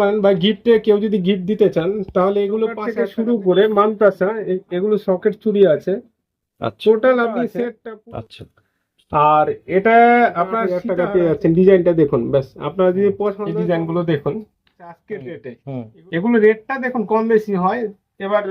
পারেন বা গিফটে কেউ যদি গিফট দিতে চান তাহলে এগুলো থেকে শুরু করে মানতাসা এগুলো সকেট চুরি আছে। আচ্ছা। টোটাল আপনি সেটটা আচ্ছা। আর এটা আপনার টাকা পেয়ে যাচ্ছেন। ডিজাইনটা দেখুন ব্যাস। আপনারা যদি পছন্দ ডিজাইনগুলো দেখুন। আজকের রেটে হুম। এগুলো রেটটা দেখুন কম বেশি হয়। এবার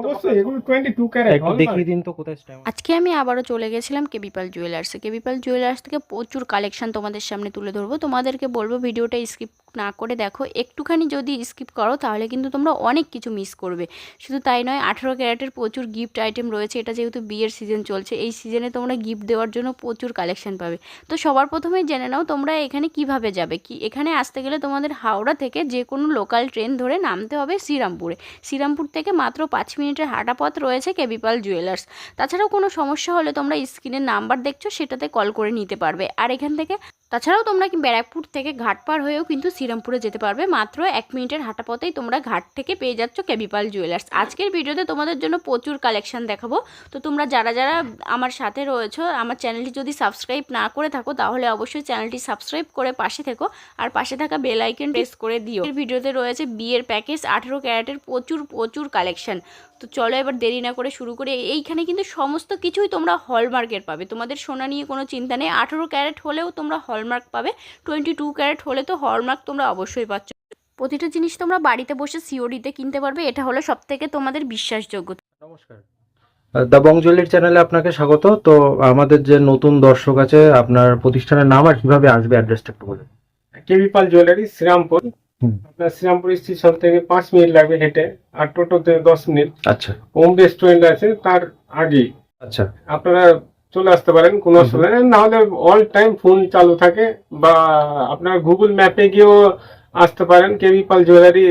অবশ্যই এগুলো টোয়েন্টি টু ক্যারেট একটু দেখিয়ে দিন তো কোথায় আজকে আমি আবারও চলে গেছিলাম কেবিপাল জুয়েলার্সে কেবিপাল জুয়েলার্স থেকে প্রচুর কালেকশন তোমাদের সামনে তুলে ধরবো। তোমাদেরকে বলব ভিডিওটা স্কিপ না করে দেখো, একটুখানি যদি স্কিপ করো, তাহলে কিন্তু তোমরা অনেক কিছু মিস করবে। শুধু তাই নয়, আঠেরো ক্যারেটের প্রচুর গিফট আইটেম রয়েছে, এটা যেহেতু বিয়ের সিজন চলছে, এই সিজনে তোমরা গিফট দেওয়ার জন্য প্রচুর কালেকশন পাবে। তো সবার প্রথমেই জেনে নাও, তোমরা এখানে কীভাবে যাবে? কি, এখানে আসতে গেলে তোমাদের হাওড়া থেকে যে কোনো লোকাল ট্রেন ধরে নামতে হবে শ্রীরামপুরে। শ্রীরামপুর থেকে মাত্র পাঁচ মিনিটের হাঁটা পথ রয়েছে কেবিপাল জুয়েলার্স তাছাড়াও কোনো সমস্যা হলে তোমরা স্ক্রিনের নাম্বার দেখছ, সেটাতে কল করে নিতে পারবে। আর এখান থেকে তাছাড়াও তোমরা ব্যারাকপুর থেকে ঘাট পার হয়েও কিন্তু শ্রীরামপুরে যেতে পারবে। মাত্র এক মিনিটের হাঁটা পথেই তোমরা ঘাট থেকে পেয়ে যাচ্ছ কেবিপাল জুয়েলার্স। আজকের ভিডিওতে তোমাদের জন্য প্রচুর কালেকশন দেখাবো। তো তোমরা যারা যারা আমার সাথে রয়েছো, আমার চ্যানেলটি যদি সাবস্ক্রাইব না করে থাকো, তাহলে অবশ্যই চ্যানেলটি সাবস্ক্রাইব করে পাশে থেকো। আর পাশে থাকা বেল আইকন প্রেস করে দিও। ভিডিওতে রয়েছে বিয়ের প্যাকেজ, আঠেরো ক্যারেটের প্রচুর প্রচুর কালেকশন। তো চলো এবার দেরি না করে শুরু করে। এইখানে কিন্তু সমস্ত কিছুই তোমরা হলমার্কের পাবে। তোমাদের সোনা নিয়ে কোনো চিন্তা নেই। আঠেরো ক্যারেট হলেও তোমরা হলমার্ক পাবে। টোয়েন্টি টু ক্যারেট হলে তো হলমার্ক তোমরা অবশ্যই পাচ্ছ। প্রতিটা জিনিস তোমরা বাড়িতে বসে সিওডিতে কিনতে পারবে। এটা হলো সব থেকে তোমাদের বিশ্বাসযোগ্য। নমস্কার। দ্য বং জুয়েলারি চ্যানেলে আপনাকে স্বাগত। তো আমাদের যে নতুন দর্শক আছে আপনার প্রতিষ্ঠানের নাম আর কীভাবে আসবে অ্যাড্রেসটা একটু বলুন। কেবিপাল জুয়েলারি শ্রীরামপুর। আপনার শ্রীরামপুর স্টেশন থেকে পাঁচ মিনিট লাগবে হেঁটে আর টোটোতে দশ মিনিট। আচ্ছা। ওম রেস্টুরেন্ট আছে তার আগেই। আচ্ছা। আপনারা চলে আসতে পারেন কোনো অসুবিধা নেই। না হলে অল টাইম ফোন চালু থাকে বা আপনার গুগল ম্যাপে গিয়েও আসতে পারেন কেবিপাল জুয়েলারি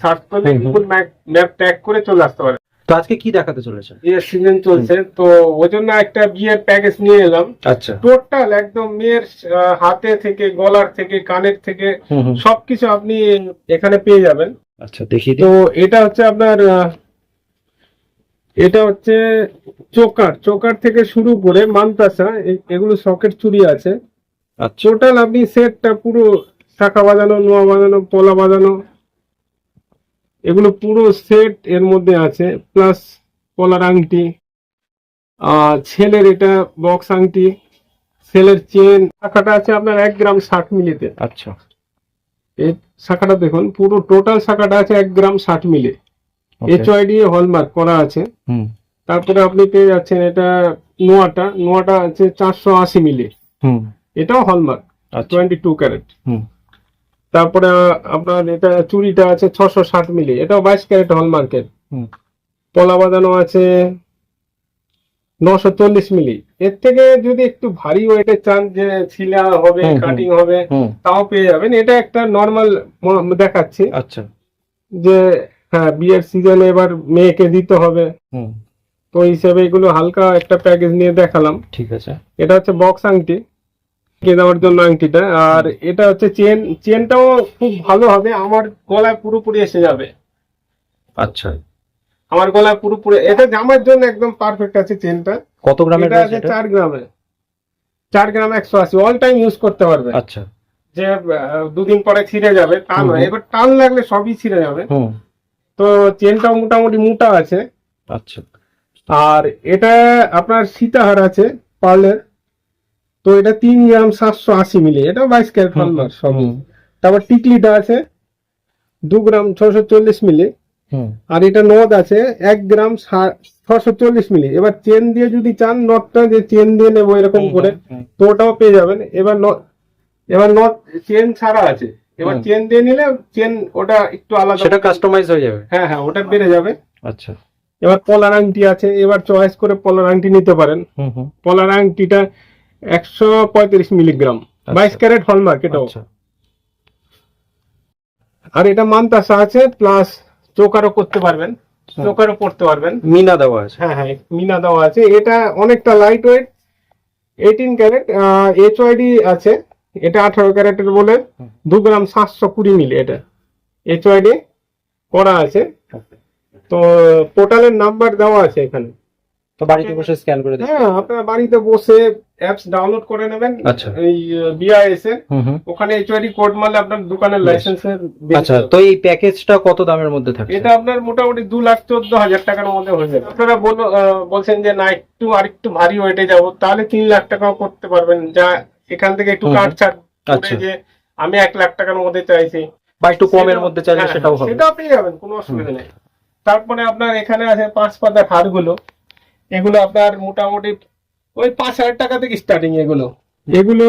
সার্চ করলে। গুগল ম্যাপ ম্যাপ ট্যাগ করে চলে আসতে পারেন। তো আজকে কি দেখাতে চলেছে বিয়ের সিজন চলছে তো ওই জন্য একটা বিয়ের প্যাকেজ নিয়ে এলাম। আচ্ছা। টোটাল একদম মেয়ের হাতে থেকে গলার থেকে কানের থেকে সবকিছু আপনি এখানে পেয়ে যাবেন। আচ্ছা দেখিয়ে তো এটা হচ্ছে আপনার এটা হচ্ছে চোকার। চোকার থেকে শুরু করে মানতাসা এগুলো সকেট চুরি আছে। আচ্ছা। টোটাল আপনি সেটটা পুরো শাখা বাজানো নোয়া বাজানো পোলা বাজানো এগুলো পুরো সেট এর মধ্যে আছে প্লাস কলার আংটি আর ছেলের এটা বক্স আংটি ছেলের চেন শাখাটা আছে আপনার এক গ্রাম ষাট মিলিতে। আচ্ছা। এই শাখাটা দেখুন পুরো টোটাল শাখাটা আছে এক গ্রাম ষাট milli. Okay, HUID hallmark করা আছে। হুম। তারপরে আপনি পেয়ে যাচ্ছেন এটা নোয়াটা নোয়াটা আছে চারশো আশি মিলি। হুম। এটাও হলমার্ক টোয়েন্টি টু ক্যারেট হুম। তারপরে আপনার এটা চুরিটা আছে ছশো ষাট মিলি এটাও বাইশ ক্যারেট হলমার্কের হুম। পলা বাঁধানো আছে নশো চল্লিশ মিলি। এর থেকে যদি একটু ভারী ওয়েটে চান যে ছিলা হবে। কাটিং হবে তাও পেয়ে যাবেন। এটা একটা নর্মাল দেখাচ্ছি। আচ্ছা। যে হ্যাঁ বিয়ের সিজনে এবার মেয়েকে দিতে হবে। হুম। তো হিসেবে এগুলো হালকা একটা প্যাকেজ নিয়ে দেখালাম। ঠিক আছে। এটা হচ্ছে বক্স আংটি। কে জন্য আংটিটা। আর এটা হচ্ছে চেন। চেনটাও খুব ভালো হবে। আমার গলায় পুরোপুরি এসে যাবে। আচ্ছা। আমার গলায় পুরোপুরি। এটা জামার জন্য একদম পারফেক্ট আছে চেনটা। কত গ্রামের এটা আছে চার গ্রামে। চার গ্রাম একশো আশি। অল টাইম ইউজ করতে পারবে। আচ্ছা। যে দুদিন পরে ছিঁড়ে যাবে তা হুম, নয়। এবার টান লাগলে সবই ছিঁড়ে যাবে। তো চেনটাও মোটামুটি মোটা আছে। আচ্ছা। আর এটা আপনার সীতাহার আছে পার্লের। তো এটা তিন গ্রাম সাতশো আশি মিলি এটা বাইশ ক্যারেট হলমার্ক সব তারপর টিকলিটা আছে দু গ্রাম ছশো চল্লিশ মিলি। আর এটা নদ আছে এক গ্রাম ছশো চল্লিশ মিলি। এবার চেন দিয়ে যদি চান নটটা যে চেন দিয়ে নেব এরকম করে তো ওটাও পেয়ে যাবেন। এবার ন- এবার নট চেন ছাড়া আছে। এবার চেন দিয়ে নিলে চেন ওটা একটু আলাদা সেটা কাস্টমাইজ হয়ে যাবে। হ্যাঁ হ্যাঁ ওটা বেড়ে যাবে। আচ্ছা। এবার পলার আংটি আছে। এবার চয়েস করে পলার আংটি নিতে পারেন। পলার আংটিটা একশো পঁয়ত্রিশ মিলিগ্রাম। বাইশ ক্যারেট হলমার্ক এটাও। আচ্ছা। আর এটা মান্তাসা আছে প্লাস চোকারও করতে পারবেন। চোকারও পড়তে পারবেন। মিনা দেওয়া আছে। হ্যাঁ হ্যাঁ মিনা দেওয়া আছে। এটা অনেকটা light weight eighteen carat HUID আছে। এটা আঠারো ক্যারেটের বলে দু গ্রাম সাতশো কুড়ি মিলি এটা। এইচ ওয়াইডি করা আছে। তো পোর্টালের নাম্বার দেওয়া আছে এখানে। তো বাড়িতে বসে স্ক্যান করে হ্যাঁ আপনারা বাড়িতে বসে অ্যাপস ডাউনলোড করে নেবেন। আচ্ছা। এই বিআইএস এর। ওখানে এইচআইডি কোড মারলে আপনার দোকানের। লাইসেন্সের আচ্ছা তো এই প্যাকেজটা কত দামের মধ্যে থাকছে? এটা আপনার মোটামুটি দু লাখ চোদ্দ হাজার টাকার মধ্যে হয়ে যাবে। আপনারা বলো বলছেন যে না একটু আর একটু ভারী ওয়েটে যাব তাহলে তিন লাখ টাকাও করতে পারবেন। যা এখান থেকে একটু। কাট ছাড় আচ্ছা। যে আমি এক লাখ টাকার মধ্যে চাইছি। বা একটু কমের মধ্যে চাইলে হ্যাঁ, সেটাও হবে। সেটাও পেয়ে যাবেন কোনো অসুবিধা নেই। তারপরে আপনার এখানে আছে পাঁচ পাতার হারগুলো এগুলো আপনার মোটামুটি ওই পাঁচ হাজার টাকা থেকে স্টার্টিং এগুলো। এগুলো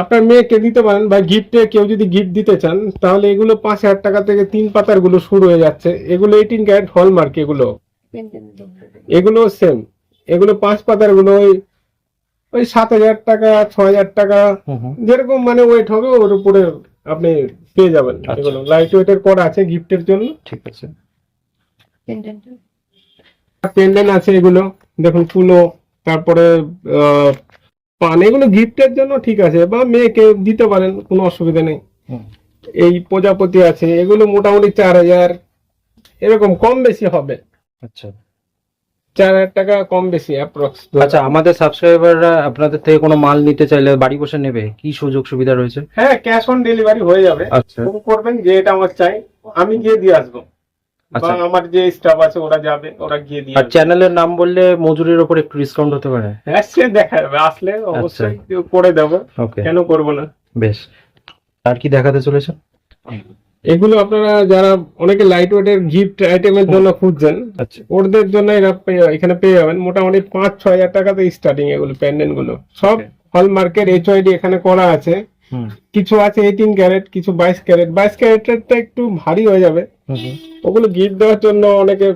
আপনার মেয়েকে দিতে পারেন বা গিফটে কেউ যদি গিফট দিতে চান তাহলে এগুলো পাঁচ হাজার টাকা থেকে তিন পাতারগুলো শুরু হয়ে যাচ্ছে। এগুলো এইটিন ক্যারেট হলমার্ক এগুলো। এগুলো সেম এগুলো পাঁচ পাতারগুলো ওই ওই সাত হাজার টাকা ছ হাজার টাকা যেরকম মানে ওয়েট হবে ওর উপরে আপনি পেয়ে যাবেন। আচ্ছা। এগুলো লাইট ওয়েটের করা আছে গিফটের জন্য। ঠিক আছে। পেন্ডেন্ট আছে এগুলো। দেখুন ফুলো তারপরে আহ, পান এগুলো গিফটের জন্য ঠিক আছে বা মেয়েকে দিতে পারেন কোনো অসুবিধা নেই। এই প্রজাপতি আছে এগুলো মোটামুটি চার হাজার এরকম কম বেশি হবে। আচ্ছা। চার হাজার টাকা কম বেশি অ্যাপ্রক্স আচ্ছা আমাদের সাবস্ক্রাইবাররা আপনাদের থেকে কোনো মাল নিতে চাইলে বাড়ি বসে নেবে? কি সুযোগ সুবিধা রয়েছে? হ্যাঁ ক্যাশ অন ডেলিভারি হয়ে যাবে। আচ্ছা। করবেন যে এটা আমার চাই আমি গিয়ে দিয়ে আসব। বা আচ্ছা। আমার যে স্টাফ আছে ওরা যাবে ওরা গিয়ে দিয়ে আর চ্যানেলের নাম বললে মজুরির ওপর একটু ডিসকাউন্ট হতে পারে? হ্যাঁ সে দেখা যাবে আসলে অবশ্যই করে দেবো। কেন করব না? বেশ। আর কি দেখাতে চলেছে এগুলো আপনারা যারা অনেকে লাইট ওয়েটের গিফট আইটেমের জন্য খুঁজছেন আচ্ছা। ওদের জন্য এরা এখানে পেয়ে যাবেন। মোটামুটি পাঁচ ছয় হাজার টাকাতে স্টার্টিং এগুলো প্যান্ডেন্টগুলো। সব হলমার্কের এইচওয়াইডি এখানে করা আছে। কিছু আছে এইটিন ক্যারেট কিছু বাইশ ক্যারেট বাইশ ক্যারেটেরটা একটু ভারী হয়ে যাবে। ওগুলো গিফট দেওয়ার জন্য অনেকে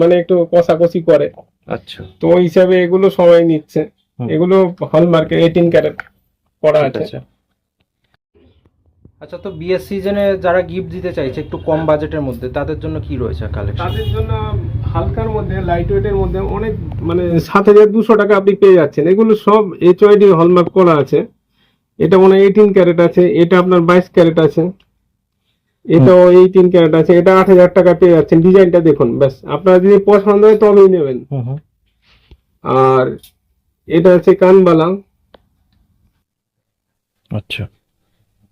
মানে একটু কষাকষি করে। আচ্ছা। তো ওই হিসাবে এগুলো সময় নিচ্ছে। এগুলো হলমার্কে এইটিন ক্যারেট করা আছে। আচ্ছা তো বিএস সিজনে যারা গিফট দিতে চাইছে একটু কম বাজেটের মধ্যে তাদের জন্য কি রয়েছে কালেকশন তাদের জন্য হালকার মধ্যে লাইট ওয়েটের মধ্যে অনেক মানে সাত হাজার দুশো টাকা আপনি পেয়ে যাচ্ছেন। এগুলো সব এইচওয়াইডি হলমার্ক করা আছে। এটা মনে হয় এইটিন ক্যারেট আছে এটা আপনার বাইশ ক্যারেট আছে। এটাও এইটিন ক্যারেট আছে এটা আট হাজার টাকা পেয়ে যাচ্ছেন। ডিজাইনটা দেখুন ব্যাস। আপনারা যদি পছন্দ হয় তবেই নেবেন। আর এটা আছে কানবালা। আচ্ছা।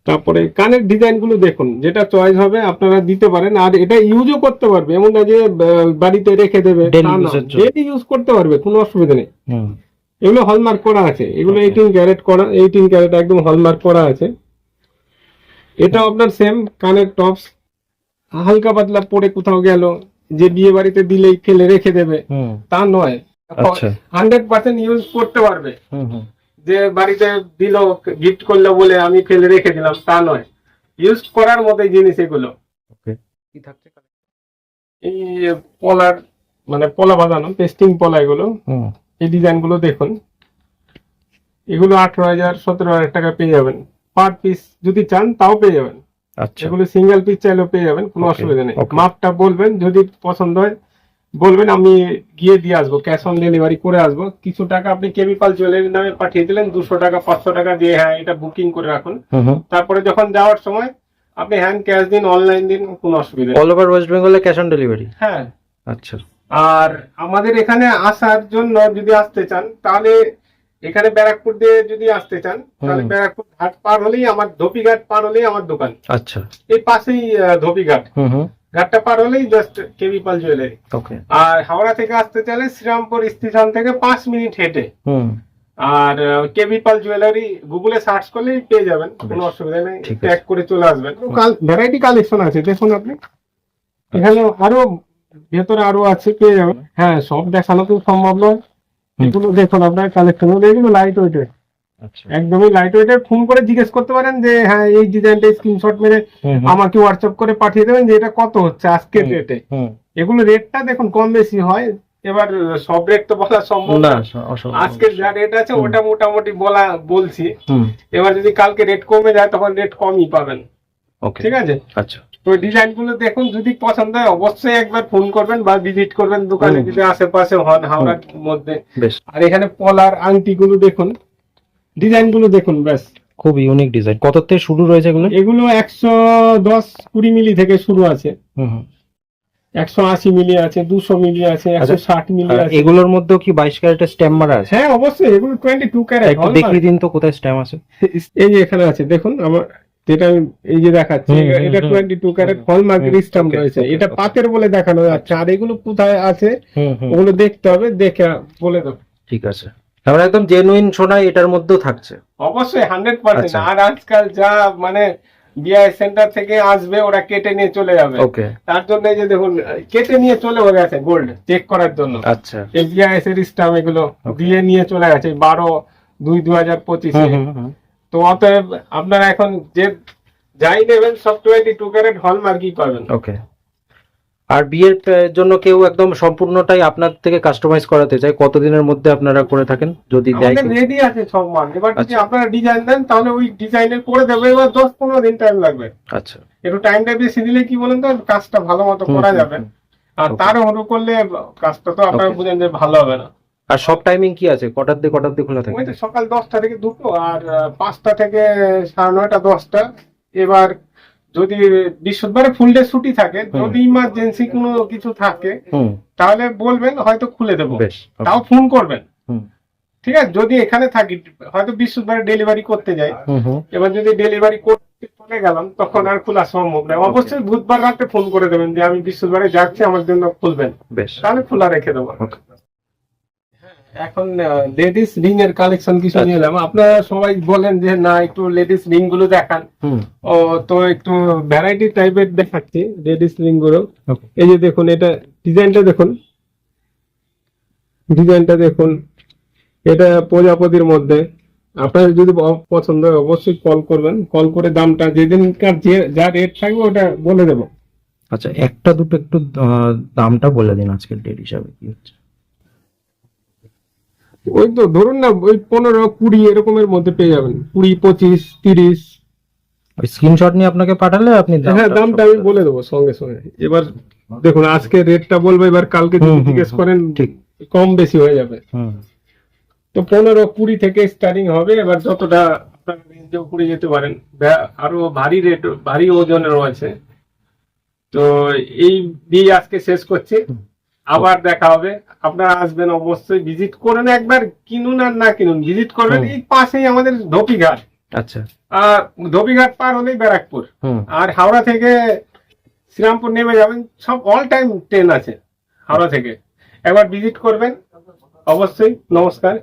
তারপরে কানের ডিজাইনগুলো দেখুন যেটা চয়েস হবে আপনারা দিতে পারেন। আর এটা ইউজও করতে পারবে এমন না যে বাড়িতে রেখে দেবে। ডেলি ইউজ করতে পারবে কোনো অসুবিধা নেই। এগুলো হলমার্ক করা আছে। এগুলো এইটিন ক্যারেট করা এইটিন ক্যারেট একদম হলমার্ক করা আছে। এটা আপনার সেম কানের টপস হালকা পাতলা পরে কোথাও গেল যে বিয়ে বাড়িতে দিলেই ফেলে রেখে দেবে তা নয়। হান্ড্রেড পার্সেন্ট ইউজ করতে পারবে। হুম হুম। যে বাড়িতে দিল গিফট করল বলে আমি ফেলে রেখে দিলাম তা নয়। ইউজ করার মতোই জিনিস এগুলো। কি থাকছে এই পলার মানে পলা বাঁধানো পেস্টিং পলা এগুলো। হুম। এই ডিজাইনগুলো দেখুন। এগুলো আঠারো হাজার সতেরো হাজার টাকা পেয়ে যাবেন। পার পিস যদি চান তাও পেয়ে যাবেন। আচ্ছা। এগুলো সিঙ্গেল পিস চাইলেও পেয়ে যাবেন কোনো অসুবিধা নেই। মাপটা বলবেন যদি পছন্দ হয় বলবেন আমি গিয়ে দিয়ে আসব ক্যাশ অন ডেলিভারি করে আসব। কিছু টাকা আপনি কেমিক্যাল জুয়েলারি নামে পাঠিয়ে দিলেন দুশো টাকা পাঁচশো টাকা দিয়ে হ্যাঁ এটা বুকিং করে রাখুন। তারপরে যখন যাওয়ার সময় আপনি হ্যান্ড ক্যাশ দিন অনলাইন দিন কোনো অসুবিধা নেই। অল ওভার ওয়েস্ট বেঙ্গলে ক্যাশ অন ডেলিভারি হ্যাঁ। আচ্ছা। আর আমাদের এখানে আসার জন্য যদি আসতে চান তাহলে এখানে ব্যারাকপুর দিয়ে যদি আসতে চান তাহলে ব্যারাকপুর ঘাট পার হলেই আমার ধোপিঘাট পার হলেই আমার দোকান। আচ্ছা। এই পাশেই আহ, ধোপিঘাট ঘাটটা পার হলেই জাস্ট কেবি পাল জুয়েলারি। আর হাওড়া থেকে আসতে চাইলে শ্রীরামপুর স্টেশন থেকে পাঁচ মিনিট হেঁটে। আর কেবি পাল জুয়েলারি গুগলে সার্চ করলেই পেয়ে যাবেন কোনো অসুবিধা নেই। ট্যাগ করে চলে আসবেন। ভ্যারাইটি কালেকশন আছে দেখুন আপনি। এখানে আরও ভেতরে আরও আছে পেয়ে যাবেন। হ্যাঁ সব দেখানো তো সম্ভব নয়। এগুলো দেখুন আপনার কালেকশন এগুলো লাইট ওয়েটের আচ্ছা। একদমই লাইট ওয়েটের ফোন করে জিজ্ঞেস করতে পারেন যে হ্যাঁ এই ডিজাইনটা স্ক্রিনশট মেরে আমাকে হোয়াটসঅ্যাপ করে পাঠিয়ে দেবেন যে এটা কত হচ্ছে আজকের রেটে এগুলো রেটটা দেখুন কম বেশি হয়। এবার সব রেট তো বলা সম্ভব না। না অসম্ভব। আজকে যা রেট আছে ওটা মোটামুটি বলা বলছি। এবার যদি কালকে রেট কমে যায় তখন রেট কমই পাবেন। ওকে ঠিক আছে? আচ্ছা। তো ডিজাইনগুলো দেখুন যদি পছন্দ হয় অবশ্যই একবার ফোন করবেন বা ভিজিট করবেন দোকানে। যদি আশেপাশে হন হাওড়ার মধ্যে। আর এখানে পলার আংটি গুলো দেখুন। ডিজাইনগুলো দেখুন ব্যাস। খুব ইউনিক ডিজাইন কত থেকে শুরু রয়েছে এগুলো? এগুলো একশো দশ কুড়ি মিলি থেকে শুরু আছে। একশো আশি মিলি আছে দুশো মিলি আছে একশো ষাট মিলি আছে। এগুলোর মধ্যেও কি বাইশ ক্যারেটের স্ট্যাম্প মারা আছে? হ্যাঁ অবশ্যই। এগুলো টোয়েন্টি টু ক্যারেট দেখিয়ে দিন তো কোথায় স্ট্যাম্প আছে। এই যে এখানে আছে দেখুন আমার যেটা আমি এই যে দেখাচ্ছি এটা টোয়েন্টি টু ক্যারেট হলমার্ক হুম, স্ট্যাম্প রয়েছে। এটা. পাতের বলে দেখানো যাচ্ছে। আর এগুলো কোথায় আছে ওগুলো দেখতে হবে দেখে বলে দেবো। ঠিক আছে। তারপরে একদম জেনুইন সোনাই এটার মধ্যেও থাকছে। অবশ্যই হান্ড্রেড পার্সেন্ট আচ্ছা। আর আজকাল যা মানে বিআই সেন্টার থেকে আসবে ওরা কেটে নিয়ে চলে যাবে। ওকে। তার জন্য এই যে দেখুন কেটে নিয়ে চলে গেছে গোল্ড চেক করার জন্য। আচ্ছা। এই বিআইএস এর স্টাম্প এগুলো দিয়ে নিয়ে চলে গেছে বারো দুই দু হাজার পঁচিশে। তো অতএব আপনারা এখন যে যাই নেবেন সব টোয়েন্টি টু ক্যারেট হলমার্কই পাবেন। ওকে আর বিয়ের জন্য কেউ একদম সম্পূর্ণটাই আপনার থেকে কাস্টমাইজ করাতে চায় কতদিনের মধ্যে আপনারা করে থাকেন? যদি দেয় আমাদের রেডি আছে সব মাল এবার যদি আচ্ছা। আপনারা ডিজাইন দেন তাহলে ওই ডিজাইনের করে দেবে। এবার দশ পনেরো দিন টাইম লাগবে। আচ্ছা। একটু টাইমটা বেশি দিলে কি বলেন তো কাজটা ভালো মতো করা যাবে। আর. তার হরু করলে কাজটা তো আপনারা বুঝেন যে ভালো হবে না। আর সব টাইমিং কি আছে? কটার দিয়ে কটার দিয়ে খোলা থাকে? ওই তো সকাল দশটা থেকে দুটো আর পাঁচটা থেকে সাড়ে নয়টা দশটা। এবার যদি বৃহস্পতিবারে ফুল ডে ছুটি থাকে যদি ইমার্জেন্সি কোনো কিছু থাকে তাহলে বলবেন হয়তো খুলে দেবো। বেশ তাও ফোন করবেন। ঠিক আছে? যদি এখানে থাকি হয়তো বৃহস্পতিবারে ডেলিভারি করতে যাই। এবার যদি ডেলিভারি করতে চলে গেলাম তখন আর খোলা সম্ভব নয় অবশ্যই বুধবার রাতে ফোন করে দেবেন যে আমি বৃহস্পতিবারে যাচ্ছি আমার জন্য খুলবেন। বেশ। তাহলে খোলা রেখে দেবো. এখন লেডিস রিং এর কালেকশন কিছু আচ্ছা। নিয়ে এলাম। আপনারা সবাই বলেন যে না একটু লেডিস রিংগুলো দেখান। ও তো একটু ভ্যারাইটি টাইপের দেখাচ্ছি লেডিস রিংগুলো। এই যে দেখুন এটা ডিজাইনটা দেখুন। ডিজাইনটা দেখুন। এটা প্রজাপতির মধ্যে। আপনার যদি পছন্দ হয় অবশ্যই কল করবেন। কল করে দামটা যেদিনকার যে যা রেট থাকবে ওটা বলে দেবো। আচ্ছা একটা দুটো একটু দামটা বলে দিন আজকের ডেট হিসাবে কি হচ্ছে? ওই তো ধরুন না ওই পনেরো কুড়ি এরকমের মধ্যে পেয়ে যাবেন। কুড়ি পঁচিশ তিরিশ। ওই স্ক্রিনশট নিয়ে আপনাকে পাঠালে আপনি হ্যাঁ দামটা আমি বলে দেবো সঙ্গে সঙ্গে। এবার দেখুন আজকে রেটটা বলব এবার কালকে যদি জিজ্ঞেস করেন ঠিক। কম বেশি হয়ে যাবে। তো পনেরো কুড়ি থেকে স্টার্টিং হবে এবার যতটা আপনার রেঞ্জেও করে যেতে পারেন। আরও ভারী রেট ভারী ওজনেরও আছে তো এই দিয়ে আজকে শেষ করছি। আবার দেখা হবে। আপনারা আসবেন অবশ্যই। ভিজিট করেন একবার কিনুন আর না কিনুন। ভিজিট করবেন এই পাশেই আমাদের ধোপিঘাট। আচ্ছা। আর ধোপিঘাট পার হলেই ব্যারাকপুর। আর হাওড়া থেকে শ্রীরামপুর নেমে যাবেন সব অল টাইম ট্রেন আছে হাওড়া থেকে। একবার ভিজিট করবেন। অবশ্যই নমস্কার।